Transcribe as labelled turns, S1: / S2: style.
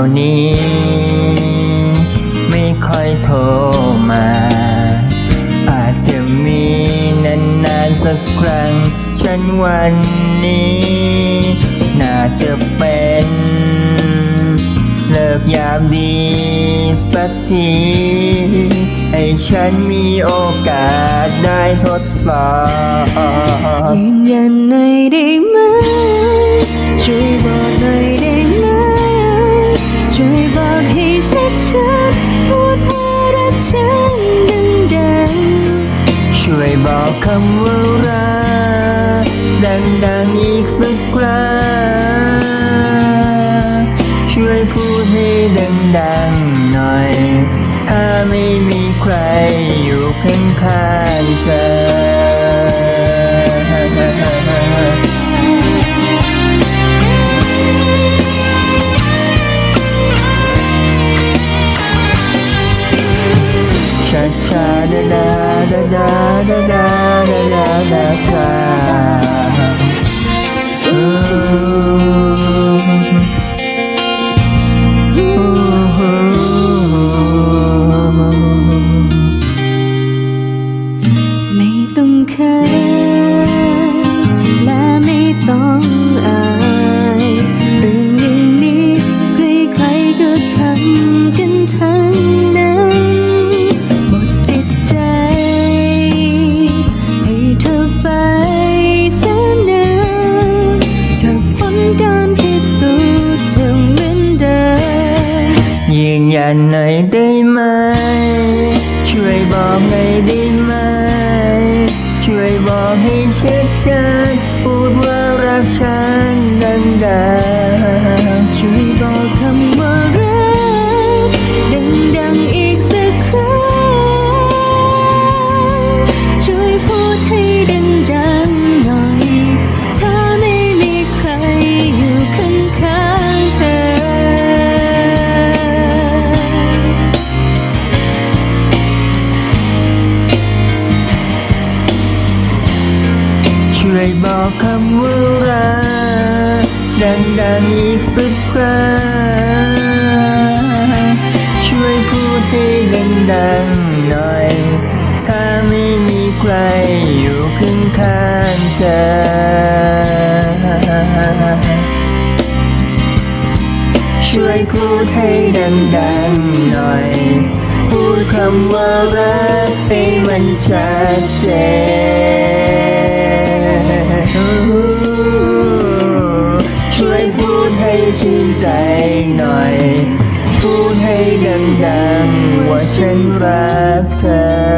S1: ยวนี้ ไม่ค่อยโทรมา อาจจะมีนานๆสักครั้ง ฉันวันนี้ น่าจะเป็น เลิกยามดีสักที ให้ฉันมีโอกาสได้ทดลอง
S2: ยืนยันหน่อยได้ ดัง
S1: อีกสักครั้งช่วยพูดให้ดังๆหน่อย ถ้าไม่มีใครอยู่ข้างๆเธอชาชาดาดาดาดาดาดาดาดา
S2: ไดไหม
S1: ช่วยบอกหน่อยได้ไหม ช่วยบอกให้ชัดชัดๆพูดว่ารักฉัน
S2: คำว่ารักดังๆอีกสักครั้งช่วยพูดให้ดังๆหน่อย ถ้าไม่มีใครอยู่ข้างๆเธอ
S1: ช่วยพูดให้ดังๆหน่อย พูดคำว่ารักให้มันชัดเจน หน่อย พูดให้ดังๆว่าฉันรักเธอ